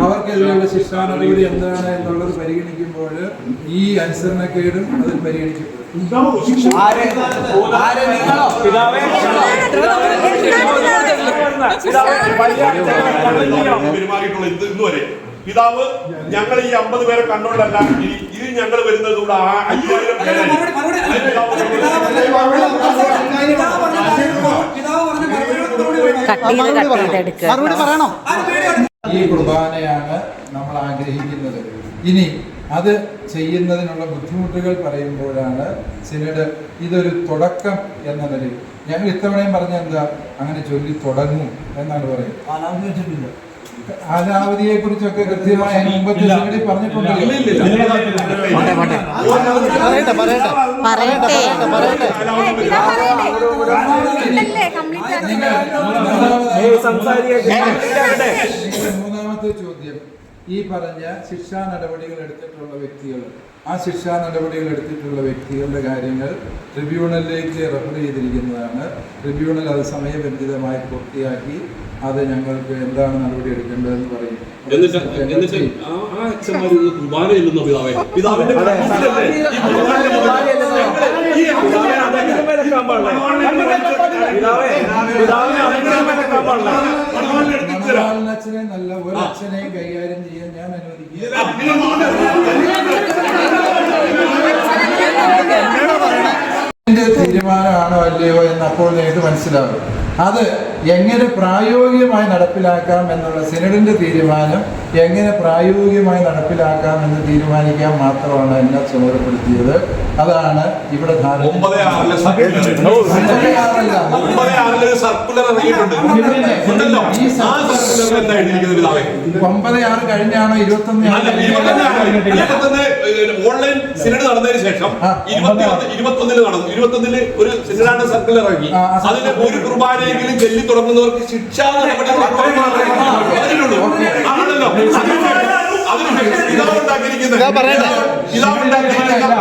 അവർക്കെതിരെയുള്ള ശിക്ഷാ നടപടി എന്താണ് എന്നുള്ളത് പരിഗണിക്കുമ്പോൾ ഈ അനുസരണക്കേടും അതിൽ പരിഗണിക്കപ്പെടും. പെരുമാറിയിട്ടുള്ള ഇത് ഇന്നുവരെ പിതാവ് ഞങ്ങൾ ഈ അമ്പത് പേരെ കണ്ടോണ്ടല്ല. ഇനി ഇത് ഞങ്ങൾ വരുന്നത് കൂടെ ആ അയ്യായിരം പേരെ. കട്ട് ചെയ്ത് കട്ട് ഈ കുർബാനയാണ് നമ്മൾ ആഗ്രഹിക്കുന്നത്. ഇനി അത് ചെയ്യുന്നതിനുള്ള ബുദ്ധിമുട്ടുകൾ പറയുമ്പോഴാണ് സിനഡ് ഇതൊരു തുടക്കം എന്ന നിലയിൽ. ഞങ്ങൾ ഇത്തവണയും പറഞ്ഞ എന്താ? അങ്ങനെ ചൊല്ലി തുടങ്ങും എന്നാണ് പറയുന്നത്. കാലാവധിയെ കുറിച്ചൊക്കെ കൃത്യമായ അതിന് മുമ്പത്തെ സിനഡിൽ പറഞ്ഞിട്ടുണ്ടല്ലോ മൂന്നാമത്തെ ചോദ്യം. ഈ പറഞ്ഞ ശിക്ഷാ നടപടികൾ എടുത്തിട്ടുള്ള വ്യക്തികൾ. ആ ശിക്ഷാ നടപടികൾ എടുത്തിട്ടുള്ള വ്യക്തികളുടെ കാര്യങ്ങൾ ട്രിബ്യൂണലിലേക്ക് റെഫർ ചെയ്തിരിക്കുന്നതാണ്. ട്രിബ്യൂണൽ അത് സമയബന്ധിതമായി പൂർത്തിയാക്കി അത് ഞങ്ങൾക്ക് എന്താണ് നടപടി എടുക്കേണ്ടതെന്ന് പറയും. അച്ഛനെ നല്ല ഒരു അച്ഛനെ കൈകാര്യം ചെയ്യാൻ ഞാൻ അനുവദിക്കുക. ഇതിന്റെ തീരുമാനമാണോ അല്ലയോ എന്ന് അപ്പോൾ നിങ്ങൾക്ക് മനസ്സിലാവും അത് എങ്ങനെ പ്രായോഗികമായി നടപ്പിലാക്കാം എന്നുള്ള സിനഡിന്റെ തീരുമാനം എങ്ങനെ പ്രായോഗികമായി നടപ്പിലാക്കാം എന്ന് തീരുമാനിക്കാൻ മാത്രമാണ് എന്നെ ചുമതലപ്പെടുത്തിയത് അതാണ് ഇവിടെ ഒമ്പത് ആറ് കഴിഞ്ഞാണോ ഇരുപത്തൊന്ന് ഓൺലൈൻ സിനഡ് നടന്നതിന് ശേഷം. ഇരുപത്തി ഒന്നിൽ നടന്നു ഒരു സിനഡാണ് സർക്കുലർ ഇറങ്ങി അതിന് ഒരു കുർബാനയെങ്കിലും ചെല്ലി തുടങ്ങുന്നവർക്ക് ശിക്ഷാ നടപടി ആണല്ലോ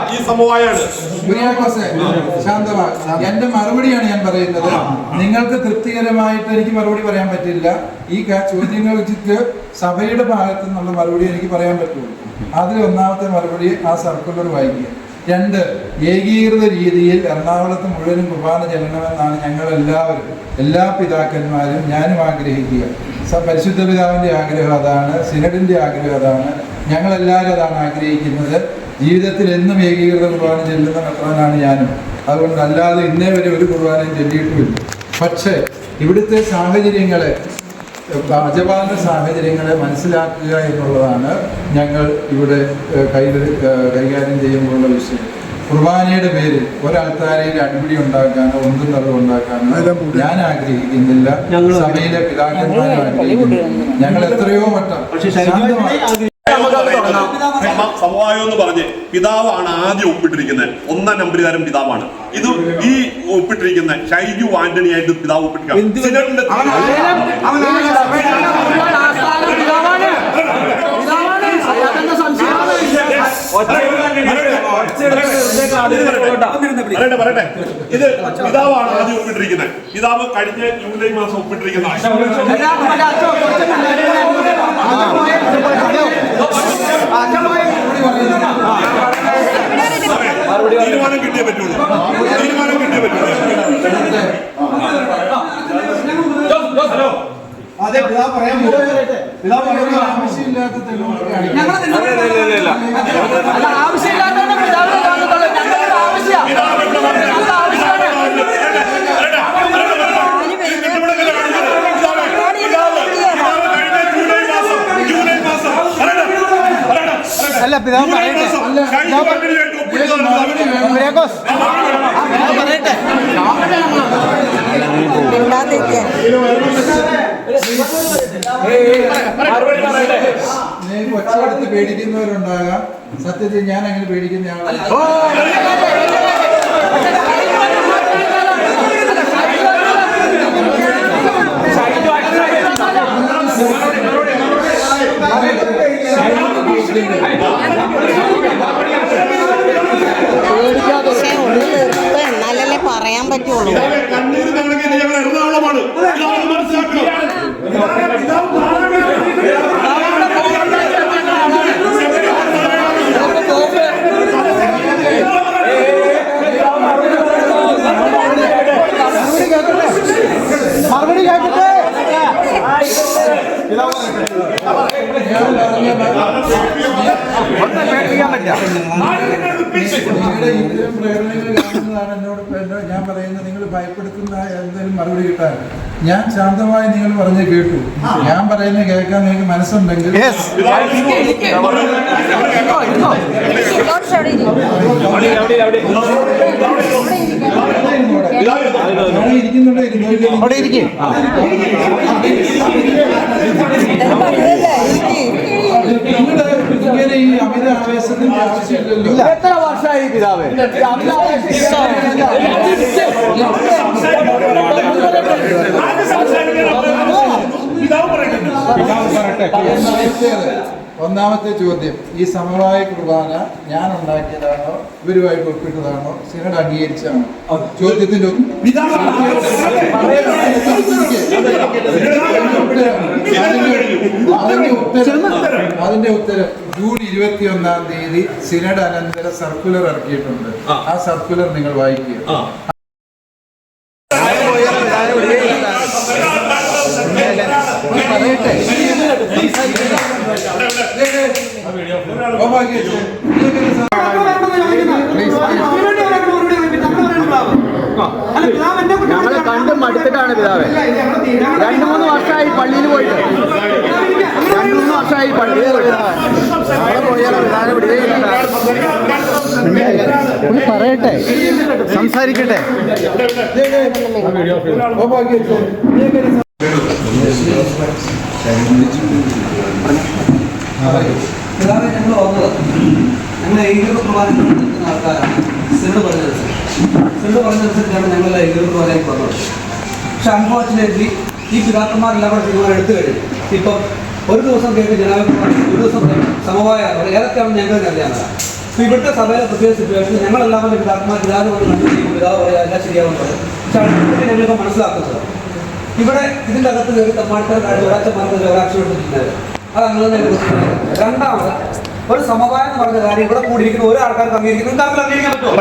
ഈ സമവായാണ്. എന്റെ മറുപടിയാണ് ഞാൻ പറയുന്നത് നിങ്ങൾക്ക് തൃപ്തികരമായിട്ട് എനിക്ക് മറുപടി പറയാൻ പറ്റില്ല ഈ ചോദ്യങ്ങൾ വെച്ചിട്ട് സഭയുടെ ഭാഗത്തു നിന്നുള്ള മറുപടി എനിക്ക് പറയാൻ പറ്റുള്ളൂ അതിൽ ഒന്നാമത്തെ മറുപടി ആ സർക്കുലർ വായിക്കുക രണ്ട് ഏകീകൃത രീതിയിൽ എറണാകുളത്ത് മുഴുവനും കുർബാന ചെല്ലണമെന്നാണ് ഞങ്ങൾ എല്ലാവരും എല്ലാ പിതാക്കന്മാരും ഞാനും ആഗ്രഹിക്കുക. പരിശുദ്ധ പിതാവിന്റെ ആഗ്രഹം അതാണ് സിനഡിന്റെ ആഗ്രഹം അതാണ്. ഞങ്ങളെല്ലാവരും അതാണ് ആഗ്രഹിക്കുന്നത്. ജീവിതത്തിൽ എന്നും ഏകീകൃത കുർബാന ചെല്ലുന്ന മെത്രാനാണ് ഞാനും. അതുകൊണ്ട് അല്ലാതെ ഇന്നേ വരെ ഒരു കുർബാനയും ചൊല്ലിയിട്ടുമില്ല. പക്ഷേ ഇവിടുത്തെ സാഹചര്യങ്ങളെ അജപാലന സാഹചര്യങ്ങളെ മനസ്സിലാക്കുക എന്നുള്ളതാണ് ഞങ്ങൾ ഇവിടെ കൈ കൈകാര്യം ചെയ്യുമ്പോഴുള്ള വിഷയം. കുർബാനയുടെ പേരിൽ ഒരാൾക്കാരയിൽ അടിപിടി ഉണ്ടാക്കാനോ ഒന്നും തള്ളും ഉണ്ടാക്കാനോ ഞാൻ ആഗ്രഹിക്കുന്നില്ല. സഭയിലെ പിതാക്കന്മാരും ആഗ്രഹിക്കുന്നു ഞങ്ങൾ എത്രയോ വട്ടം സമവായം എന്ന് പറഞ്ഞ് പിതാവാണ് ആദ്യം ഒപ്പിട്ടിരിക്കുന്നത്. ഒന്നാം നമ്പരുകാരൻ പിതാവാണ്. ഇത് ഈ ഒപ്പിട്ടിരിക്കുന്ന ഷൈജു ആന്റണിയായിട്ട് പിതാവ് ഒപ്പിട്ടിരിക്കുക പറയട്ടെ പറയട്ടെ ഇത് പിതാവാണ് ആദ്യം ഒപ്പിട്ടിരിക്കുന്നത് പിതാവ് കഴിഞ്ഞ ജൂലൈ മാസം ഒപ്പിട്ടിരിക്കുന്ന തീരുമാനം കിട്ടിയേ പറ്റുള്ളൂ തീരുമാനം കിട്ടിയേ പറ്റുള്ളൂ അതെ പിതാവ് പറയാൻ പിതാവ് പറയുന്നത് ആവശ്യമില്ലാത്ത തെളിവുകൾ കാണിക്കണം. ആവശ്യമില്ലാത്തതുകൊണ്ട് പിതാവിനെ കാണുന്നുള്ളൂ ഞങ്ങൾക്ക് ആവശ്യമില്ല വാന്റണിയായിട്ട് ഒപ്പിട്ടതാണ് പിതാവ്. മിണ്ടാതിരിക്കാൻ നിങ്ങൾക്ക് ഒച്ചയെടുത്ത് പേടിക്കുന്നവരുണ്ടാകാം ഞാൻ അങ്ങനെ പേടിക്കുന്ന ആളാണ് പക്ഷേ ഒന്ന് നിർത്ത് എന്നാലല്ലേ പറയാൻ പറ്റുള്ളൂ പിതാവേ, കണ്ണീര് നൽകിയത് ഞങ്ങൾ എറണാകുളമാണ് പിതാവ് മനസ്സിലാക്കണം മറുപടി കേട്ടിട്ട് ഞാൻ പറഞ്ഞ നിങ്ങളുടെ ഇത്തരം പ്രകടനങ്ങൾ കാണുന്നതാണ് എന്നോട് എന്നോട് ഞാൻ പറയുന്നത് നിങ്ങൾ ഭയപ്പെടുത്തുന്ന എന്തെങ്കിലും മറുപടി കിട്ടാൻ. ഞാൻ ശാന്തമായി നിങ്ങൾ പറഞ്ഞു കേട്ടു. ഞാൻ പറയുന്നത് കേൾക്കാൻ നിങ്ങൾക്ക് മനസ്സുണ്ടെങ്കിൽ അവിടെ ഇങ്ങനെ ഈ അമിത ആവേശത്തിന്റെ ആവശ്യമില്ലല്ലോ എത്ര വർഷമായി പിതാവ്? ഒന്നാമത്തേത് ഒന്നാമത്തെ ചോദ്യം ഈ സമവായ കുർബാന ഞാൻ ഉണ്ടാക്കിയതാണോ ഇവരുമായി ഒപ്പിട്ടതാണോ സിനഡ് അംഗീകരിച്ചാണോ ചോദ്യത്തിന്റെ അതിന്റെ ഉത്തരം ജൂൺ ഇരുപത്തി ഒന്നാം തീയതി സിനഡ് അനന്തര സർക്കുലർ ഇറക്കിയിട്ടുണ്ട്. ആ സർക്കുലർ നിങ്ങൾ വായിക്കുക പറയട്ടെ കണ്ട് മടുത്തിട്ടാണ് പിതാവ്. രണ്ടു മൂന്ന് വർഷമായി പള്ളിയിൽ പോയിട്ട്. രണ്ടു മൂന്ന് വർഷമായി പള്ളിയിൽ പോയിട്ട്. ഒന്ന് പറയട്ടെ? സംസാരിക്കട്ടെ? ഇതാണ് ഞങ്ങൾ വന്നത് ഞങ്ങൾ ഏകീകൃത കുർബാന നടത്തുന്ന ആൾക്കാരാണ്. സിനഡ് പറഞ്ഞതനുസരിച്ച് സിനഡ് പറഞ്ഞതനുസരിച്ചാണ് ഞങ്ങൾ ഏകീകൃത കുർബാനയ്ക്ക് വന്നത് പക്ഷെ അൺഫോർച്ചുനേറ്റ്ലി ഈ പിതാക്കന്മാരെല്ലാം കൂടെ തീരുമാനം എടുത്തു കഴിഞ്ഞു. ഇപ്പം ഒരു ദിവസം കേട്ട് ജനാഭിപ്രായം ഒരു ദിവസം സമവായ ഏതൊക്കെയാണ് ഞങ്ങൾ അറിയാമല്ല അപ്പോൾ ഇവിടുത്തെ സഭയിലെ പ്രത്യേക സിറ്റുവേഷൻ ഞങ്ങളെല്ലാം കൂടെ പിതാക്കന്മാർ പിതാവ് കൊണ്ട് കണ്ടു ചെയ്യും പിതാവ് പറയാം എല്ലാം ശരിയാവുന്നത് പക്ഷെ അടുത്ത ഞങ്ങളിപ്പോൾ മനസ്സിലാക്കുന്നത് ഇവിടെ ഇതിന്റെ അകത്ത് കയറി തമ്മാടിത്തരക്കാരുടെ ഒരാച്ചന്മാർക്ക് ഒരാക്ഷം എടുത്തിട്ടുണ്ടായത് അത് അങ്ങനെ തന്നെ രണ്ടാമത് ഒരു സമവായം എന്ന് പറഞ്ഞ കാര്യം ഇവിടെ കൂടിയിരിക്കുന്ന ഒരു ആൾക്കാർക്ക് അംഗീകരിക്കുന്നു നിങ്ങൾക്ക് അംഗീകരിക്കാൻ പറ്റുമോ?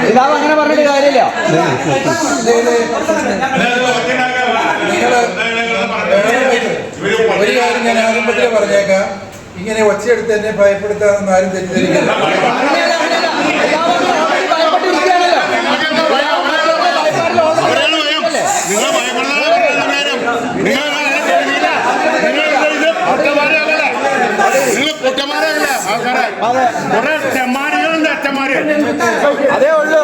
പിതാവ് അങ്ങനെ പറഞ്ഞിട്ട് കാര്യമില്ല. ഒരു കാര്യം ഞാൻ ആരംഭത്തിൽ പറഞ്ഞേക്കാം. ഇങ്ങനെ ഒച്ചയെടുത്ത് എന്നെ ഭയപ്പെടുത്താനൊന്നും ആരും തെറ്റിദ്ധരിക്കില്ല നിങ്ങൾ നിങ്ങൾ കുറ്റമാരല്ല ആൾക്കാരെ കുറെ തെമ്മാടികളുണ്ട് അച്ഛന്മാര് അതേ ഉള്ളൂ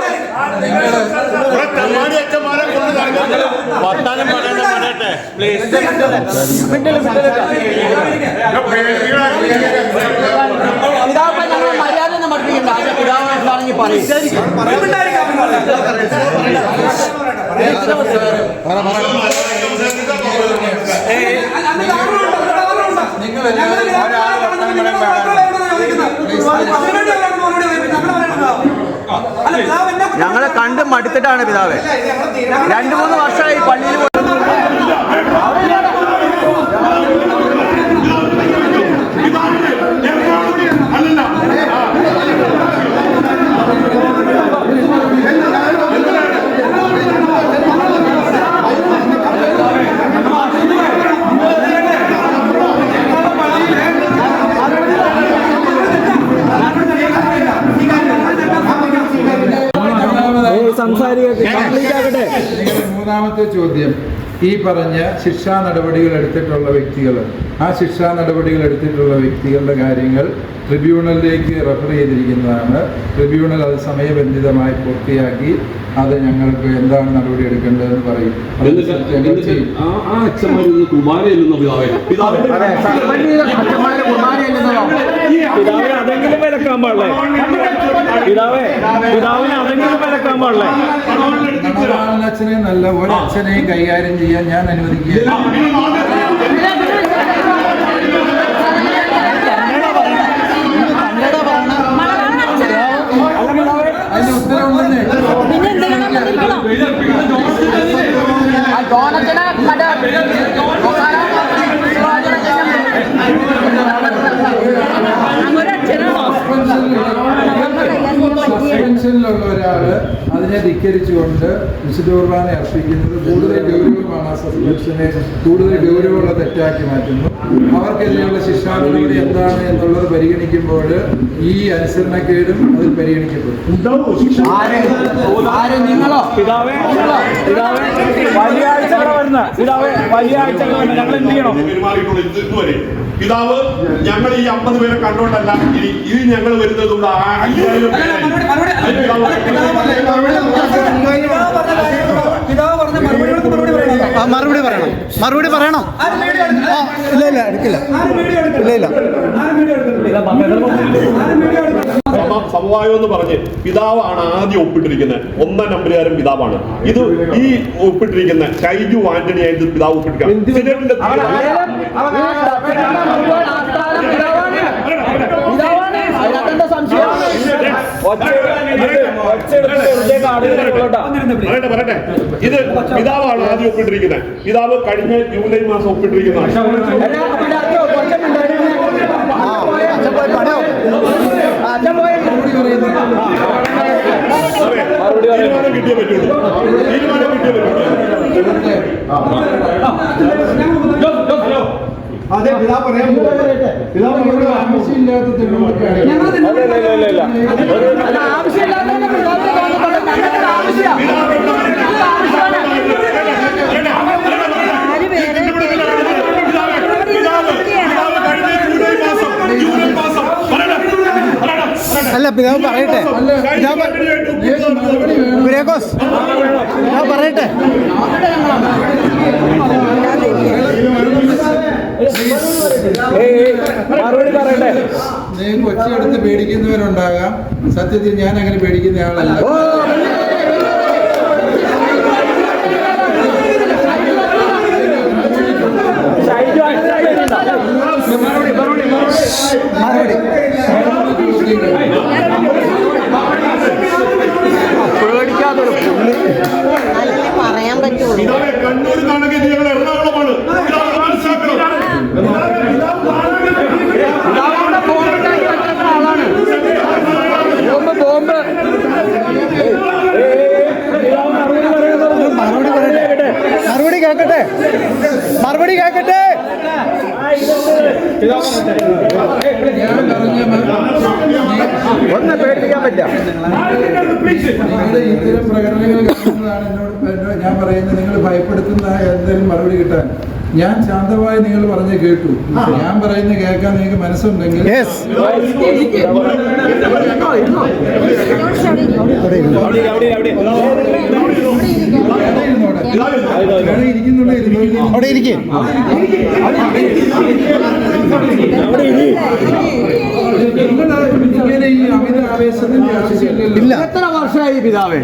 കുറെ തെമ്മാടി അച്ഛന്മാരെ കൊണ്ട് നടക്കുന്നത് വർത്താനം പറയണ്ട പറയട്ടെ പിതാവ് ഞങ്ങൾ മര്യാദ ഒന്നും പഠിപ്പിക്കണ്ട ആദ്യം പിതാവ് എന്താണെങ്കിൽ പറയും നിങ്ങൾ ഞങ്ങളെ കണ്ട് മടുത്തിട്ടാണ് പിതാവ്. രണ്ടു മൂന്ന് വർഷമായി പള്ളിയിൽ നിങ്ങളുടെ മൂന്നാമത്തെ ചോദ്യം. ഈ പറഞ്ഞ ശിക്ഷാ നടപടികൾ എടുത്തിട്ടുള്ള വ്യക്തികൾ. ആ ശിക്ഷാ നടപടികൾ എടുത്തിട്ടുള്ള വ്യക്തികളുടെ കാര്യങ്ങൾ ട്രിബ്യൂണലിലേക്ക് റെഫർ ചെയ്തിരിക്കുന്നതാണ്. ട്രിബ്യൂണൽ അത് സമയബന്ധിതമായി പൂർത്തിയാക്കി അത് ഞങ്ങൾക്ക് എന്താണ് നടപടി എടുക്കേണ്ടതെന്ന് പറയും. അതെങ്കിലും വിലക്കാൻ പാടില്ലേ? പിതാവേ പിതാവിനെ അതെങ്കിലും വിലക്കാൻ പാടില്ലേ? അച്ഛനെ നല്ല ഒരച്ഛനെയും കൈകാര്യം ചെയ്യാൻ ഞാൻ അനുവദിക്കുകയില്ല കന്നഡ പറയണം അതിന് ഉത്തരവുണ്ടെന്നേ ആ ജോണച്ചനെ മറ്റേ സസ്പെൻഷനിലുള്ള ഒരാൾ അതിനെ ധിക്കരിച്ചുകൊണ്ട് വിശുദ്ധ കുർബാന അർപ്പിക്കുന്നത് കൂടുതൽ ഗൗരവമാണ്. ആ സസ്പെൻഷനെ കൂടുതൽ ഗൗരവമുള്ള തെറ്റാക്കി മാറ്റുന്നു. അവർക്കെതിരെയുള്ള ശിക്ഷാ നടപടി എന്താണ് എന്നുള്ളത് പരിഗണിക്കുമ്പോൾ ഈ അനുസരണക്കേടും അതിൽ പരിഗണിക്കപ്പെടും. വലിയ വരുന്ന ഞങ്ങൾ എന്ത് ചെയ്യണം? പിതാവ് ഞങ്ങൾ ഈ അമ്പത് പേരെ കണ്ടോണ്ടല്ല ഇനി ഇത് ഞങ്ങൾ വരുന്നത് മറുപടി പറയണം മറുപടി പറയണം ഇല്ല ഇല്ല എടുക്കില്ല ഇല്ല ഇല്ല സമവായം എന്ന് പറഞ്ഞ് പിതാവാണ് ആദ്യം ഒപ്പിട്ടിരിക്കുന്നത്. ഒന്നാം നമ്പരുകാരൻ പിതാവാണ്. ഇത് ഈ ഒപ്പിട്ടിരിക്കുന്ന കൈജു ആന്റണി ആയിട്ട് പിതാവ് പറയട്ടെ പറയട്ടെ ഇത് പിതാവാണ് ആദ്യം ഒപ്പിട്ടിരിക്കുന്നത്. പിതാവ് കഴിഞ്ഞ ജൂലൈ മാസം ഒപ്പിട്ടിരിക്കുന്നതാണ്. തീരുമാനം കിട്ടിയേ പറ്റുള്ളൂ. തീരുമാനം കിട്ടിയേ പറ്റുള്ളൂ. അതെ പിതാവ് പറയാൻ പിതാവ് ആവശ്യമില്ലാത്ത തെളിവുകളൊക്കെയാണ് അല്ല ആവശ്യമില്ലാത്തതിനെ പിതാവിനെ തോന്നിക്കൊണ്ട് ഞങ്ങൾക്ക് ആവശ്യമാണ് അല്ല പിതാവ് പറയട്ടെ? കുര്യാക്കോസ് പിതാവ് പറയട്ടെ മറുപടി പറയട്ടെ? നീ കൊച്ചിയെടുത്ത് പേടിക്കുന്നവരുണ്ടാകാം. സത്യത്തിൽ ഞാൻ അങ്ങനെ പേടിക്കുന്ന ആളല്ല. മറുപടി പേടിക്കാതൊരു പുള്ളി എന്നാലല്ലേ പറയാൻ പറ്റുള്ളൂ പിതാവെ കണ്ണൂർ കാണുക ഞങ്ങൾ എറണാകുളമാണ് പിതാവ് മനസ്സിലാക്കണം പിതാവിന്റെ ബോംബുണ്ടാക്കി വെച്ചിരുന്ന ആളാണ് ബോംബ് ബോംബ് മറുപടി പറയട്ടെ മറുപടി കേക്കട്ടെ? മറുപടി കേക്കട്ടെ? ഒന്ന് പേടിക്കാൻ പറ്റില്ല. ഇത്തരം പ്രകടനങ്ങൾ ഞാൻ പറയുന്നത്. നിങ്ങൾ ഭയപ്പെടുത്തുന്ന എന്തെങ്കിലും മറുപടി കിട്ടാൻ. ഞാൻ ശാന്തമായി നിങ്ങൾ പറഞ്ഞ് കേട്ടു. ഞാൻ പറയുന്ന കേൾക്കാൻ നിങ്ങൾക്ക് മനസ്സുണ്ടെങ്കിൽ യെസ് അവിടെ ഇരിക്കേ. ഇങ്ങനെ ഈ അമിത ആവേശത്തിന്റെ ആവശ്യമില്ലല്ലോ. ഇല്ല. വർഷമായി പിതാവേ.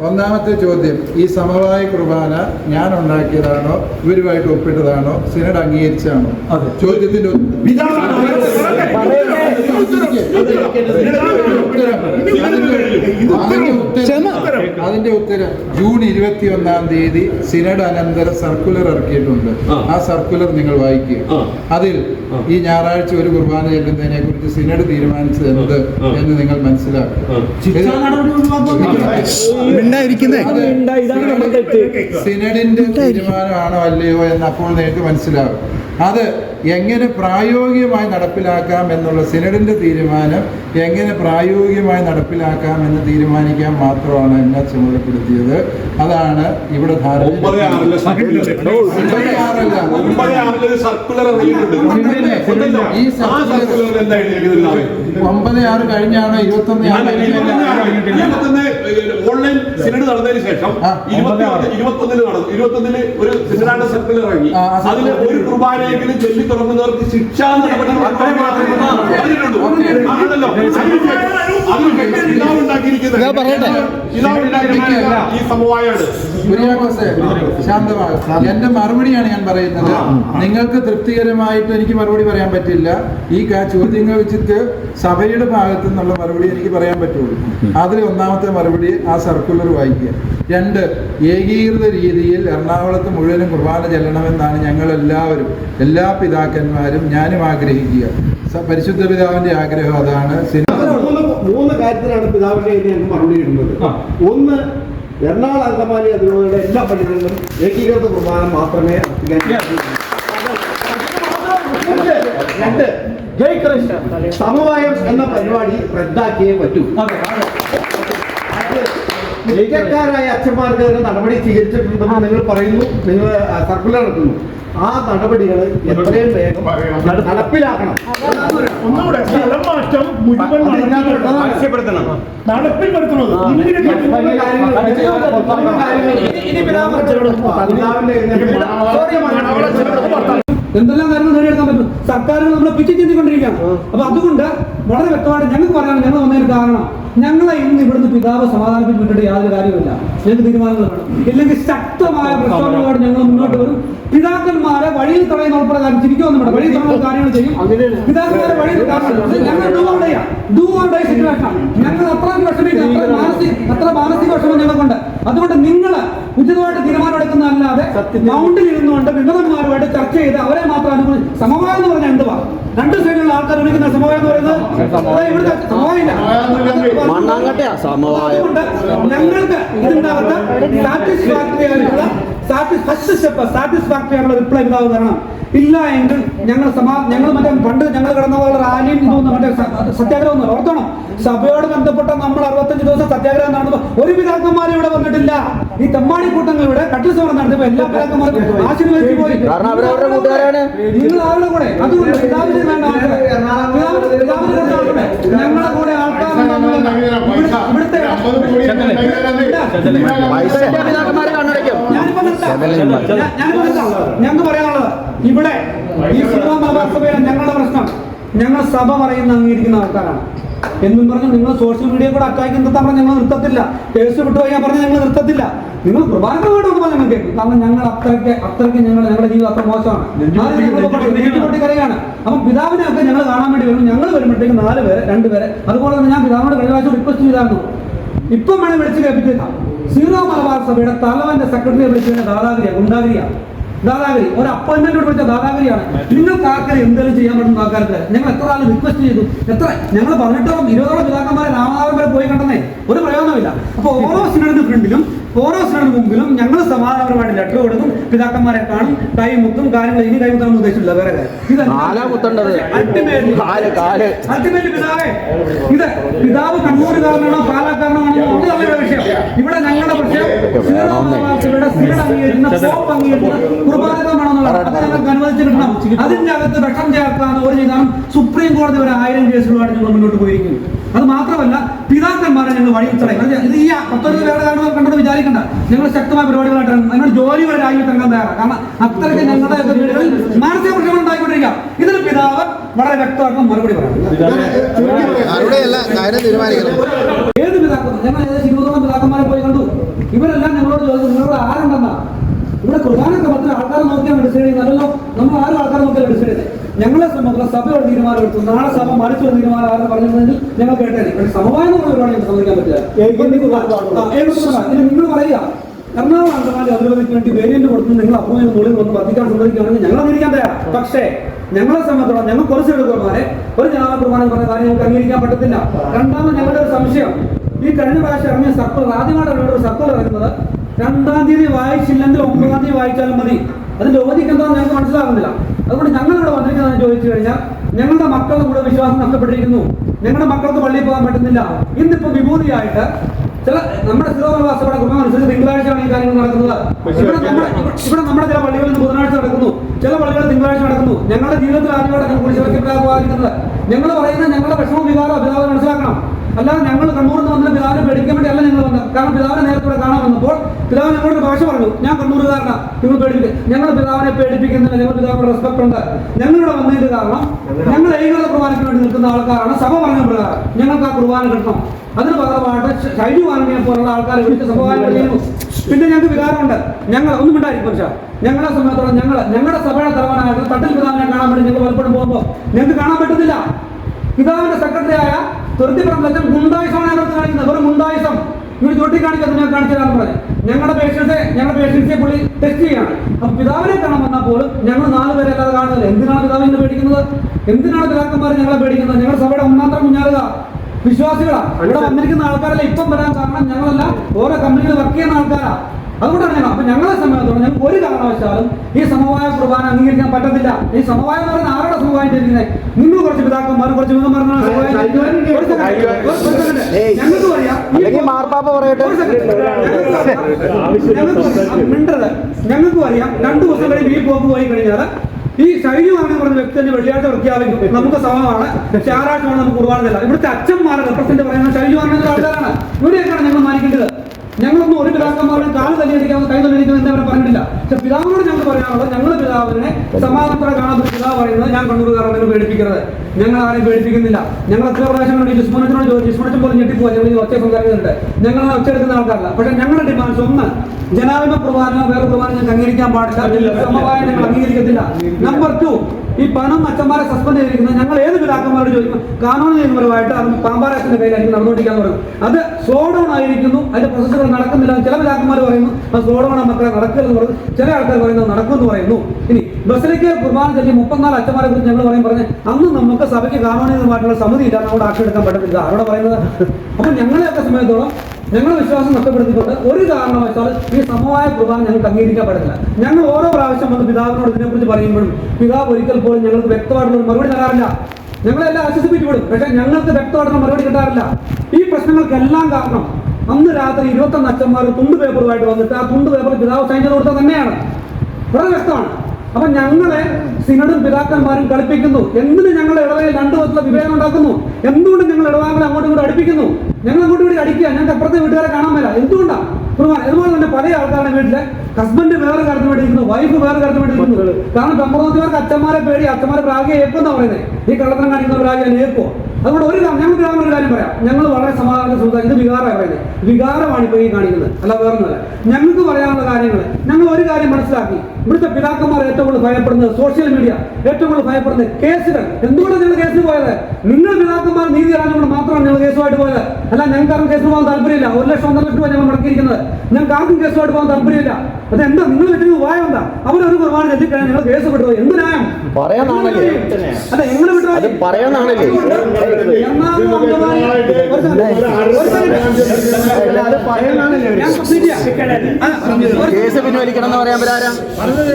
ഒന്നാമത്തെ ചോദ്യം ഈ സമവായ കുർബാന ഞാൻ ഉണ്ടാക്കിയതാണോ? ഇവരുമായിട്ട് ഒപ്പിട്ടതാണോ? സിനഡ് അംഗീകരിച്ചാണോ ചോദ്യത്തിന്റെ അതിന്റെ ഉത്തരം. അതിന്റെ ഉത്തരം ജൂൺ ഇരുപത്തി ഒന്നാം തീയതി സിനഡ് അനന്തര സർക്കുലർ ഇറക്കിയിട്ടുണ്ട്. ആ. സർക്കുലർ നിങ്ങൾ വായിക്കുക. അതിൽ ഈ ഞായറാഴ്ച ഒരു കുർബാന ചെല്ലുന്നതിനെ കുറിച്ച് സിനഡ് തീരുമാനിച്ചത് എന്ത് എന്ന് നിങ്ങൾ മനസ്സിലാക്കും. സിനഡിന്റെ തീരുമാനമാണോ അല്ലയോ എന്ന് അപ്പോൾ നിങ്ങൾക്ക് മനസ്സിലാകും. അത് എങ്ങനെ പ്രായോഗികമായി നടപ്പിലാക്കാം എന്നുള്ള സിനഡിന്റെ തീരുമാനം എങ്ങനെ പ്രായോഗികമായി നടപ്പിലാക്കാം എന്ന് തീരുമാനിക്കാൻ മാത്രമാണ് എന്നെ ചുമതലപ്പെടുത്തിയത് അതാണ് ഇവിടെ ഈ ഒമ്പത് ആറ് കഴിഞ്ഞാണ്? ഇരുപത്തൊന്ന് ഓൺലൈൻ സിനഡ് നടന്നതിന് ശേഷം ആ. ഇരുപത്തി ഇരുപത്തൊന്നിന് നടന്നു. ഇരുപത്തൊന്നിൽ ഒരു സിനഡാണ്ട് സർക്കിൾ ഇറങ്ങി. അതിൽ ഒരു കുർബാനയെങ്കിലും ചൊല്ലി തുറക്കുന്നവർക്ക് ശിക്ഷ പിതാവ് ഉണ്ടാക്കിയിരിക്കുന്ന ഈ സമവായാണ്. ശാന്തമാകുക. എന്റെ മറുപടിയാണ് ഞാൻ പറയുന്നത്. നിങ്ങൾക്ക് തൃപ്തികരമായിട്ട് എനിക്ക് മറുപടി പറയാൻ പറ്റില്ല. ഈ ചോദ്യങ്ങൾ വെച്ചിട്ട് സഭയുടെ ഭാഗത്തു നിന്നുള്ള മറുപടി എനിക്ക് പറയാൻ പറ്റുള്ളൂ. അതിൽ ഒന്നാമത്തെ മറുപടി ആ സർക്കുലർ വായിക്കുക. രണ്ട് ഏകീകൃത രീതിയിൽ എറണാകുളത്ത് മുഴുവനും കുർബാന ചെല്ലണമെന്നാണ് ഞങ്ങൾ എല്ലാവരും എല്ലാ പിതാക്കന്മാരും ഞാനും ആഗ്രഹിക്കുക. പരിശുദ്ധ പിതാവിന്റെ ആഗ്രഹം അതാണ് മൂന്ന് കാര്യത്തിലാണ് പിതാവിന്റെ ഞങ്ങൾ മറുപടി ഇടുന്നത് ഒന്ന് എറണാകുളം അങ്കമാലി അതിലൂടെ എല്ലാ പള്ളികളിലും ഏകീകൃത കുർബാന മാത്രമേ രണ്ട്, സമവായം എന്ന പരിപാടി റദ്ദാക്കിയേ പറ്റൂ. ലൈംഗികക്കാരായ അച്ഛന്മാർക്ക് അതിന് നടപടി സ്വീകരിച്ചിട്ടുണ്ടെന്ന് നിങ്ങൾ പറയുന്നു നിങ്ങൾ സർക്കുലർ നടത്തുന്നു ആ നടപടികൾ എത്രയും വേഗം നടപ്പിലാക്കണം ഒന്നുകൂടെ സ്ഥലം മാറ്റം മുഴുവൻ നടപ്പിൽ പിതാവിന്റെ എന്തെല്ലാം കാര്യങ്ങൾ നേടിയെടുക്കാൻ പറ്റും സർക്കാരുകൾ നമ്മളെ പിറ്റി ചിന്തിക്കൊണ്ടിരിക്കുകയാണ് അപ്പൊ അതുകൊണ്ട് വളരെ വ്യക്തമായിട്ട് ഞങ്ങൾക്ക് പറയാൻ ഞങ്ങൾ വന്നതിന് കാരണം ഞങ്ങളെ ഇന്ന് ഇവിടുന്ന് പിതാവ് സമാധാനിപ്പിച്ച് വിട്ടിട്ട് യാതൊരു കാര്യമില്ല ഞങ്ങൾക്ക് തീരുമാനങ്ങൾ വേണം ഇല്ലെങ്കിൽ ശക്തമായ പ്രശ്നങ്ങളോട് ഞങ്ങൾ മുന്നോട്ട് വരും പിതാക്കന്മാരെ വഴിയിൽ തടയുന്ന ഉൾപ്പെടെ കാര്യം ചിരിക്കും നമ്മുടെ വഴിയിൽ തടയുന്ന കാര്യങ്ങൾ ചെയ്യും പിതാക്കന്മാരെ വഴിയിൽ ഞങ്ങൾ do or die do situation ഞങ്ങൾ അത്ര വിഷമിക്കുക അത്ര മാനസിക അത്ര മാനസിക വിഷമം ഞങ്ങൾക്കുണ്ട് അതുകൊണ്ട് നിങ്ങൾ ഉചിതമായിട്ട് തീരുമാനമെടുക്കുന്നതല്ലാതെ മൗണ്ടിൽ ഇരുന്നുകൊണ്ട് വിമതന്മാരുമായിട്ട് ചർച്ച ചെയ്ത് അവരെ മാത്രം അനുകൂലി സമവായം എന്ന് പറഞ്ഞാൽ എന്തുവാ? രണ്ട് സൈഡിലുള്ള ആൾക്കാർ വിളിക്കുന്ന സമവായം എന്ന് പറയുന്നത് ഇവിടുത്തെ സമവായില്ല അതുകൊണ്ട് ഞങ്ങൾക്ക് ഇതുണ്ടാവുന്ന സാറ്റിസ്ഫാക്ടറി ആയിട്ടുള്ള ഫസ്റ്റ് സ്റ്റെപ്പ് സാറ്റിസ്ഫാക്ടറി ആയിട്ടുള്ള റിപ്ലൈ പിതാവ് തരണം ഇല്ല എങ്കിൽ ഞങ്ങൾ സമാ ഞങ്ങൾ മറ്റേ പണ്ട് ഞങ്ങൾ കിടന്ന പോലെ റാലിയും ഇതൊന്നും മറ്റേ സത്യാഗ്രഹം ഒന്നും ഓർത്തണം? സഭയോട് ബന്ധപ്പെട്ട നമ്മൾ അറുപത്തഞ്ച് ദിവസം സത്യാഗ്രഹം നടന്നപ്പോൾ ഒരു പിതാക്കന്മാരും ഇവിടെ വന്നിട്ടില്ല. ഈ തെമ്മാടി കൂട്ടങ്ങൾ ഇവിടെ കട്ടിൽ സമരം നടത്തിയപ്പോൾ എല്ലാ പിതാക്കന്മാർക്കും ആശീർവദിച്ചു പോയി. കാരണം അവരവരുടെ കൂട്ടുകാരാണ്. നിങ്ങൾ ആരുടെ കൂടെ? അതുകൊണ്ട് പിതാവിന് വേണ്ട ഞങ്ങളുടെ കൂടെ ആൾക്കാർ ഇവിടെ- ഇവിടുത്തെ ഞാൻ- നിർത്താം. ഞങ്ങൾക്ക് പറയാനുള്ളത് ഇവിടെ ഈ സിനിമ മഹാസഭയാണ് ഞങ്ങളുടെ പ്രശ്നം. ഞങ്ങൾ സഭ പറയുന്ന അംഗീകരിക്കുന്ന ആൾക്കാരാണ്. എന്നും പറഞ്ഞ് നിങ്ങൾ സോഷ്യൽ മീഡിയ കൂടെ അറ്റാക്ക് നിർത്താൻ പറഞ്ഞ് ഞങ്ങൾ നിർത്തത്തില്ല. കേസ് വിട്ടു കഴിഞ്ഞാൽ പറഞ്ഞ് ഞങ്ങൾ നിർത്തത്തില്ല. നിങ്ങൾ കുർബാനയോട് നോക്കുമ്പോൾ ഞങ്ങൾ കേൾക്കും. കാരണം ഞങ്ങൾ അത്രയ്ക്ക് അത്രയ്ക്ക് ഞങ്ങൾ ഞങ്ങളുടെ ജീവിതം അത്ര മോശമാണ്. കരയാണ്. അപ്പം പിതാവിനെ ഒക്കെ ഞങ്ങൾ കാണാൻ വേണ്ടി വരും ഞങ്ങൾ വരുമ്പോഴത്തേക്ക് നാല് പേര് രണ്ട് പേരെ. അതുപോലെ തന്നെ ഞാൻ പിതാവിനോട് കഴിഞ്ഞ പ്രാവശ്യം റിക്വസ്റ്റ് ചെയ്തായിരുന്നു. ഇപ്പം വേണേൽ വിളിച്ച് കേൾപ്പിച്ചേക്കാം. സീറോ മലബാർ സഭയുടെ തലവന്റെ സെക്രട്ടറിയെ വിളിച്ചതിന്റെ ദാദാഗിരിയാണ് ഗുണ്ടാഗിരിയാണ് ദാദാഗിരി ഒരു അപ്പോയിന്റ്മെന്റ് വിളിച്ച ദാദാഗിരിയാണ് നിങ്ങൾക്ക് ആർക്കാരെ എന്തെങ്കിലും ചെയ്യാൻ പറ്റുന്ന ആൾക്കാർക്ക് ഞങ്ങൾ എത്ര ആൾ റിക്വസ്റ്റ് ചെയ്തു? എത്ര? ഞങ്ങൾ പതിനെട്ടോളം ഇരുപതോളം പിതാക്കന്മാരെ രാമനാഥൻ വരെ പോയി കണ്ടെന്നേ. ഒരു പ്രയോജനമില്ല അപ്പൊ ഓരോ സിനഡിന് ഫ്രണ്ടിലും ഓരോ സിനഡിന് മുമ്പിലും ഞങ്ങൾ സമാധാനപരമായിട്ട് ലെറ്റർ കൊടുക്കും. പിതാക്കന്മാരെ കാണും. കൈമുത്തും കാര്യങ്ങൾ ഇനി കൈമുത്താൻ ഉദ്ദേശിച്ചില്ല വേറെ പിതാവേ ഇത് പിതാവ് കണ്ണൂരുകാരനാണോ പാലക്കാരനാണോ അത് നമ്മുടെ വിഷയം. ഇവിടെ ഞങ്ങളുടെ വിഷയം അതിന്റെ അകത്ത് വിഷം ചേർക്കാതെ ഒരു ചെയ്താൽ സുപ്രീം കോടതി ഒരു ആയിരം കേസുകളുമായിട്ട് ഞങ്ങൾ മുന്നോട്ട് പോയിരിക്കുന്നു. അത് മാത്രമല്ല പിതാക്കന്മാരെ ഞങ്ങൾ വഴി തടയും ഇത് ഈ പത്തൊരു പേരുടെ കാരണം കണ്ടത് വിചാരിക്കണ്ട. ഞങ്ങൾ ശക്തമായ പരിപാടികളായിട്ടാണ് ഞങ്ങൾ ജോലി വരെ രാജ്യത്ത് ഇറങ്ങാൻ തയ്യാറാണ്. കാരണം അത്രയ്ക്ക് ഞങ്ങളുടെ വീടുകളിൽ മാനസിക പ്രശ്നങ്ങൾ ഉണ്ടായിക്കൊണ്ടിരിക്കുക ഇതിന് പിതാവ് വളരെ വ്യക്തമാക്കുന്ന മറുപടി പറയാം ആരുടെയല്ല കാര്യം തീരുമാനിക്കണം ഏത് പിതാക്കം ഞങ്ങൾ ഇരുപതോളം പിതാക്കന്മാരെ പോയി കണ്ടു. ഇവരെല്ലാം ഞങ്ങളോട് ചോദിച്ചു നിങ്ങളുടെ ആരുണ്ടെന്നാ? ഇവിടെ കുർബാനൊക്കെ ക്രമത്തിൽ ആൾക്കാർ നോക്കിയാണ് ഡിസൈഡ് ചെയ്യുന്നതല്ലോ നമ്മൾ ആരും ആൾക്കാർ നോക്കിയാണ് ഡിസൈഡ് ചെയ്യുന്നത് ഞങ്ങളെ സംബന്ധിച്ച സഭ ഒരു തീരുമാനം എടുത്തു. നാളെ സഭ മറിച്ചൊരു തീരുമാനം ആരെന്ന് പറഞ്ഞിരുന്നെങ്കിൽ ഞങ്ങൾ കേട്ടേനെ. പക്ഷേ സമവായം എന്ന് പരിപാടി ഞങ്ങൾക്ക് സമ്മതിക്കാൻ പറ്റില്ല. നിങ്ങൾ പറയുക. എറണാകുളം അന്തമാലി അഭിവൃദ്ധിക്ക് വേണ്ടി വേരിയന്റ് കൊടുത്ത് നിങ്ങൾ അപ്പോഴും മുകളിൽ വന്ന് വർദ്ധിക്കാൻ സമ്മതിക്കുകയാണെങ്കിൽ ഞങ്ങൾ അംഗീകരിക്കാൻ തയ്യാറാ പക്ഷേ ഞങ്ങളെ സംബന്ധിച്ചോളം ഞങ്ങൾ കുറച്ച് എടുക്കുമാരെ ഒരു ജനാഭ പ്രമാണം പറഞ്ഞ കാര്യം ഞങ്ങൾക്ക് അംഗീകരിക്കാൻ പറ്റത്തില്ല. രണ്ടാമത് ഞങ്ങളുടെ ഒരു സംശയം. ഈ കഴിഞ്ഞ പ്രാവശ്യം ഇറങ്ങിയ സർക്കുലർ ആദ്യമായിട്ട് ഇറങ്ങിയ ഒരു സർക്കുലർ ഇറങ്ങുന്നത് രണ്ടാം തീയതി വായിച്ചില്ലെങ്കിൽ ഒമ്പതാം തീയതി വായിച്ചാലും മതി. അതിന്റെ ലോജിക്ക് എന്താണെന്ന് ഞങ്ങൾക്ക് മനസ്സിലാകുന്നില്ല. അതുകൊണ്ട് ഞങ്ങൾ ഇവിടെ വന്നിരിക്കുന്നതെന്ന് ചോദിച്ചു കഴിഞ്ഞാൽ ഞങ്ങളുടെ മക്കളുടെ കൂടെ വിശ്വാസം നഷ്ടപ്പെട്ടിരിക്കുന്നു. ഞങ്ങളുടെ മക്കൾക്ക് പള്ളിയിൽ പോകാൻ പറ്റുന്നില്ല. ഇന്നിപ്പോ വിഭൂതിയായിട്ട് ചില നമ്മുടെ സ്ഥിരോപവാസയുടെ കുടുംബം അനുസരിച്ച് തിങ്കളാഴ്ചയാണ് ഈ കാര്യങ്ങൾ നടക്കുന്നത്. ഇവിടെ നമ്മുടെ നമ്മുടെ ചില പള്ളികളിൽ നിന്ന് ബുധനാഴ്ച നടക്കുന്നു. ചില പള്ളികൾ തിങ്കളാഴ്ച നടക്കുന്നു. ഞങ്ങളുടെ ജീവിതത്തിൽ ആദ്യമായിട്ടാണ് പോകാതിരിക്കുന്നത് ഞങ്ങൾ പറയുന്ന ഞങ്ങളുടെ വിഷമം വികാരം പിതാവ് മനസ്സിലാക്കണം അല്ലാതെ ഞങ്ങൾ കണ്ണൂരിൽ നിന്ന് വന്ന പിതാവിനെ പേടിക്കാൻ വേണ്ടിയല്ല ഞങ്ങൾ വന്നത് കാരണം പിതാവിനെ നേരത്തെ ഇവിടെ കാണാൻ വന്നപ്പോൾ പിതാവ് ഞങ്ങളോട് ഭാഷ പറഞ്ഞു. ഞാൻ കണ്ണൂരുകാരനാണ് നിങ്ങൾ പേടിപ്പിക്കുക ഞങ്ങൾ പിതാവിനെ പേടിപ്പിക്കുന്നില്ല ഞങ്ങൾ പിതാവിന്റെ റെസ്പെക്ട് ഉണ്ട്. ഞങ്ങളുടെ വന്നതിന്റെ കാരണം ഞങ്ങൾ ഏകത കുർബാനയ്ക്ക് വേണ്ടി നിൽക്കുന്ന ആൾക്കാരാണ് സഭ പറഞ്ഞ പ്രകാരം. ഞങ്ങൾക്ക് ആ കുർബാന കിട്ടണം. അതിന് പകരമായിട്ട് ശൈലി വാങ്ങിയെ പോലുള്ള ആൾക്കാരെ വിളിച്ച് സഭ ചെയ്യുന്നു. പിന്നെ ഞങ്ങൾക്ക് വികാരമുണ്ട്. ഞങ്ങൾ ഒന്നും ഉണ്ടായിരിക്കും പക്ഷേ. ഞങ്ങളെ സമയത്തോളം ഞങ്ങൾ ഞങ്ങളുടെ സഭയുടെ തലവനായിട്ട് തട്ടിൽ പിതാവിനെ കാണാൻ വേണ്ടി ഞങ്ങൾ പലപ്പോഴും പോകുമ്പോൾ ഞങ്ങൾക്ക് കാണാൻ പറ്റുന്നില്ല പിതാവിന്റെ സെക്രട്ടറി ആയ തുരുത്തിപ്പുറം ഗുണ്ടായുസമാണ് ഞങ്ങൾക്ക് കാണിക്കുന്നത് വെറും ഗുണ്ടായുസം. ഇവർ ചൂണ്ടിക്കാണിക്കുന്നത് ഞാൻ കാണിച്ചു തരാമെന്ന് പറഞ്ഞു. ഞങ്ങളുടെ പേഷ്യൻസെ ഞങ്ങളുടെ പേഷ്യൻസിനെ പുള്ളി ടെസ്റ്റ് ചെയ്യാണ്. അപ്പൊ പിതാവിനെ കാണാൻ വന്നാൽ പോലും ഞങ്ങൾ നാല് പേരെ അല്ലാതെ കാണുന്നത് എന്തിനാണ് പിതാവിനെ പേടിക്കുന്നത്? എന്തിനാണ് പിതാക്കന്മാർ ഞങ്ങളെ പേടിക്കുന്നത്? ഞങ്ങൾ സഭയുടെ മാത്രം കുഞ്ഞാളുക വിശ്വാസികളാ. ഇവിടെ വന്നിരിക്കുന്ന ആൾക്കാരല്ല ഇപ്പം വരാൻ കാരണം? ഞങ്ങളല്ല ഓരോ കമ്പനിയിൽ വർക്ക് ചെയ്യുന്ന ആൾക്കാരാ. അതുകൊണ്ടാണ് ഞങ്ങൾ അപ്പൊ ഞങ്ങളെ സംബന്ധിച്ചോളം ഞങ്ങൾക്ക് ഒരു കാരണവശാലും ഈ സമവായ കുർബാന അംഗീകരിക്കാൻ പറ്റത്തില്ല. ഈ സമവായം എന്ന് പറയുന്നത് ആരുടെ സമവായം ചെയ്യുന്നത് നിങ്ങൾ കുറച്ച് പിതാക്കന്മാരും കുറച്ച് മുഖം സമവായം ഒരു second, ഒരു second. ഞങ്ങൾക്ക് പറയാം ഞങ്ങൾക്ക് ഞങ്ങൾക്ക് അറിയാം രണ്ടു ദിവസം കഴിഞ്ഞ് ഈ പോക്ക് പോയി കഴിഞ്ഞാൽ ഈ ശൈലി വാങ്ങി പറഞ്ഞ വ്യക്തി തന്നെ വെള്ളിയാഴ്ച പ്രഖ്യാപിക്കും നമുക്ക് സമമാണ്. ഞായറാഴ്ച നമുക്ക് കുറവാണെന്നില്ല ഇവിടുത്തെ അച്ഛന്മാരെ റെപ്രസെന്റ് പറയുന്ന ശൈലി വാങ്ങുന്ന ആൾക്കാരാണ്. ഇവിടെയൊക്കെയാണ് ഞങ്ങൾ മാനിക്കേണ്ടത്. ഞങ്ങളൊന്നും ഒരു പിതാക്കന്മാരുടെ കാൽ തല്ലിയടിക്കാതെ കൈ തല്ലിയടിക്കാതെ എന്നവരെ പറഞ്ഞിട്ടില്ല. പക്ഷെ പിതാവിനോട് ഞങ്ങൾക്ക് പറയാനുള്ളത് ഞങ്ങളുടെ പിതാവിനെ സമാധാനത്തോടെ കാണാത്ത പിതാവ് പറയുന്നത് ഞാൻ കണ്ണൂരുകാരെ നിങ്ങൾ പേടിപ്പിക്കരുത് ഞങ്ങൾ ആരെയും പേടിപ്പിക്കുന്നില്ല. ഞങ്ങൾ എത്ര പ്രാവശ്യം ജിസ്മനത്തിനോട് ചോദിച്ചു ജിസ്മോനത്തിൽ പോലും ഞെട്ടിപ്പോ ഞങ്ങൾ ഒച്ച സംസാരിക്കുന്നുണ്ട് ഞങ്ങൾ ഒച്ച എടുക്കുന്ന ആൾക്കാരല്ല. പക്ഷെ ഞങ്ങളുടെ ഡിമാൻഡ്സ് ഒന്ന് ജനാധിപത്യ പ്രവാഹനോ വേറെ കുർബാന ഞങ്ങൾക്ക് അംഗീകരിക്കാൻ പാടില്ല. സമവായം ഞങ്ങൾ അംഗീകരിക്കത്തില്ല. നമ്പർ ടു ഈ പണം അച്ഛന്മാരെ സസ്പെൻഡ് ചെയ്തിരിക്കുന്നത് ഞങ്ങൾ ഏത് പിതാക്കന്മാരോട് ചോദിക്കും? കാനൂൺ നിയമപരമായിട്ട് അത് പാമ്പാരാസിന്റെ പേരായിരിക്കും നടന്നുകൊണ്ടിരിക്കാൻ പറയും അത് സ്ലോ ഡൗൺ ആയിരിക്കുന്നു. അതിന്റെ പ്രോസസ്സുകൾ നടക്കുന്നില്ല ചില പിതാക്കന്മാർ പറയുന്നു. അത് സ്ലോ ഡൗൺ മക്കളെ നടക്കില്ലെന്ന് പറയുന്നു ചില ആൾക്കാർ പറയുന്നത് നടക്കുമെന്ന് പറയുന്നു. ഇനി ബസിലേക്ക് കുർബാന ചൊല്ലി മുപ്പത്തിനാല് അച്ഛന്മാരെ കുറിച്ച് ഞങ്ങൾ പറയും പറഞ്ഞ് അന്ന് നമുക്ക് സഭയ്ക്ക് കാനൂണികമായിട്ടുള്ള സമിതി ഇല്ല നമ്മുടെ ആക്കിയെടുക്കാൻ പറ്റത്തില്ല. അവിടെ പറയുന്നത് അപ്പൊ ഞങ്ങളെയൊക്കെ സമയത്തോളം ഞങ്ങളുടെ വിശ്വാസം നഷ്ടപ്പെടുത്തിക്കൊണ്ട് ഒരു കാരണവശാൽ ഈ സമവായ കുർബാന ഞങ്ങൾക്ക് അംഗീകരിക്കപ്പെടുന്നില്ല ഞങ്ങൾ ഓരോ പ്രാവശ്യം വന്ന് പിതാവിനോട് ഇതിനെക്കുറിച്ച് പറയുമ്പോഴും പിതാവ് ഒരിക്കൽ പോലും ഞങ്ങൾക്ക് വ്യക്തമായിട്ടുള്ള മറുപടി തരാറില്ല. ഞങ്ങളെല്ലാം വിടും. പക്ഷെ ഞങ്ങൾക്ക് വ്യക്തമായിട്ടുള്ള മറുപടി കിട്ടാറില്ല. ഈ പ്രശ്നങ്ങൾക്കെല്ലാം കാരണം അന്ന് രാത്രി ഇരുപത്തൊന്ന് അച്ഛന്മാർ തുണ്ട് പേപ്പറുമായിട്ട് വന്നിട്ട് ആ തുണ്ട് പേപ്പർ പിതാവ് സൈൻ ചെയ്ത് കൊടുത്താൽ തന്നെയാണ്. വളരെ വ്യക്തമാണ്. അപ്പൊ ഞങ്ങളെ സിനഡും പിതാക്കന്മാരും കളിപ്പിക്കുന്നു. എന്തിന് ഞങ്ങളെ ഇടവയിൽ രണ്ടു വർഷത്തെ വിവേകം ഉണ്ടാക്കുന്നു? എന്തുകൊണ്ട് ഞങ്ങൾ ഇടവാങ്ങളെ അങ്ങോട്ടും കൂടി അടിപ്പിക്കുന്നു? ഞങ്ങൾ അങ്ങോട്ടും കൂടി അടിക്കുക. ഞങ്ങൾക്ക് അപ്പുറത്തെ വീട്ടുകാരെ കാണാൻ മേല. എന്തുകൊണ്ടാണ് അതുപോലെ തന്നെ പല ആൾക്കാരുടെ വീട്ടിലെ ഹസ്ബൻഡ് വേറെ കാര്യത്തിന് വേണ്ടി വൈഫ് വേറെ കാര്യത്തിന് വേണ്ടി കാരണം പെമ്പറോത്തുകാർക്ക് അച്ഛന്മാരെ പേടി അച്ഛന്മാരെ പ്രാഗിയെ ഏക്കുന്ന പറയുന്നത് ഈ കള്ളത്തരം കാണിക്കുന്ന പ്രാഗിയെ ഏക്കോ അതുകൊണ്ട് ഒരു ഞങ്ങൾക്ക് ഞങ്ങൾ ഒരു കാര്യം പറയാം. ഞങ്ങൾ വളരെ സമാധാന സംസാരിക്കും. ഇത് വികാരമാണ് പറയുന്നത് വികാരമാണ് ഇപ്പോൾ ഈ കാണിക്കുന്നത്. അല്ല വേറൊന്നുമല്ല. ഞങ്ങൾക്ക് പറയാനുള്ള കാര്യങ്ങൾ ഞങ്ങൾ ഒരു കാര്യം മനസ്സിലാക്കി. ഇവിടുത്തെ പിതാക്കന്മാർ ഏറ്റവും കൂടുതൽ ഭയപ്പെടുന്നത് സോഷ്യൽ മീഡിയ ഏറ്റവും കൂടുതൽ ഭയപ്പെടുന്നത് കേസുകൾ. എന്തുകൊണ്ടാണ് നിങ്ങൾ കേസിൽ പോയത്? നിങ്ങൾ പിതാക്കന്മാർ നീതി അറിഞ്ഞുകൊണ്ട് മാത്രമാണ് ഞങ്ങൾ കേസുമായിട്ട് പോയത്. അല്ല ഞങ്ങൾക്ക് ആർക്കും കേസിൽ പോകാൻ താല്പര്യമില്ല. ഒരു ലക്ഷം ഒന്നര ലക്ഷം രൂപ ഞങ്ങൾ മുടക്കിയിരിക്കുന്നത്. ഞങ്ങൾക്ക് ആർക്കും കേസുമായിട്ട് പോകാൻ താല്പര്യമില്ല. അത് എന്താ നിങ്ങൾ വെച്ചിട്ട് ഉപായം എന്താ അവരൊരു കുർബാന ചെല്ലിക്കഴിഞ്ഞാൽ ഞങ്ങൾ കേസ് വിട്ടു എന്ത് ന്യായം? പറയാനാണല്ലേ? അല്ല എങ്ങനെ വിട്ടു കേസ് പിൻവലിക്കണം എന്ന് പറയാൻ പറ്റാരാ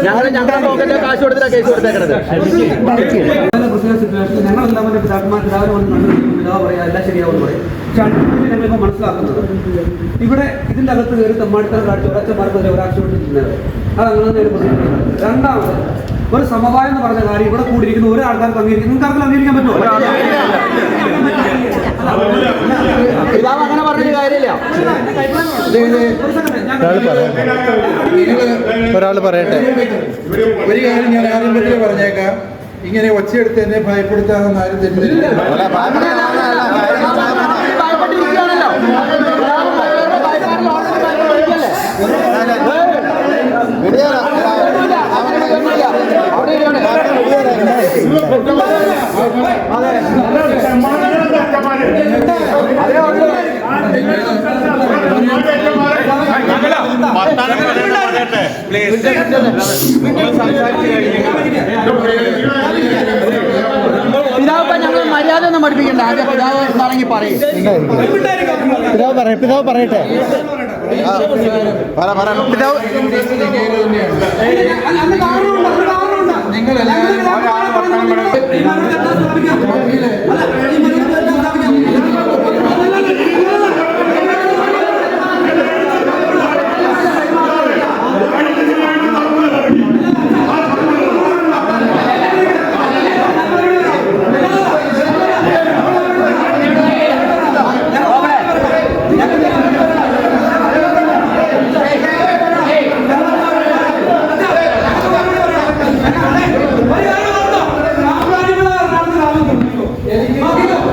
ഞങ്ങൾ ഞങ്ങളുടെ പോക്കറ്റിൽ കാശ് കൊടുത്തിട്ടാ കേസ് കൊടുത്തേക്കണത്. പ്രത്യേക സിറ്റുവേഷനിൽ ഞങ്ങളെല്ലാം മറ്റേ പിതാക്കന്മാർ പിതാവിനെ വന്ന് കണ്ടു പിതാവ് പറയാം എല്ലാം ശരിയാവും പറയും പക്ഷെ അടുത്ത ഞങ്ങളിപ്പോൾ മനസ്സിലാക്കുന്നത് ഇവിടെ ഇതിന്റെ അകത്ത് കയറി തെമ്മാടിത്തരം കാണിച്ച് ഒരച്ഛന്മാർക്ക് ഒരു ഒരാക്ഷപ്പെട്ടിരുന്നത് അത് അങ്ങനെ തന്നെ ഒരു രണ്ടാമത് ഒരു സമവായം എന്ന് പറഞ്ഞ കാര്യം ഇവിടെ കൂടിയിരിക്കുന്ന ഒരു ആൾക്കാർക്ക് അംഗീകരിക്കും നിങ്ങൾക്ക് ആർക്കും അംഗീകരിക്കാൻ പറ്റുമോ പിതാവ് അങ്ങനെ പറഞ്ഞൊരു കാര്യമില്ല. ഒരാൾ പറയട്ടെ. ഒരു കാര്യം ഞാൻ ആദ്യം പറ്റിയ പറഞ്ഞേക്കാം. ഇങ്ങനെ ഒച്ചയെടുത്ത് എന്നെ ഭയപ്പെടുത്താമെന്ന് ആരും? അവിടെ ഇരിക്കുകയാണ്. പിതാവ് ഇപ്പൊ ഞങ്ങൾ മര്യാദ ഒന്നും പഠിപ്പിക്കണ്ട. ആദ്യം പിതാവ് എന്താണെങ്കിൽ പറയും. പിതാവ് പറയും പിതാവ് പറയട്ടെ. പറ പറ. പിതാവ് നിങ്ങൾ എല്ലാവരും মাদিনা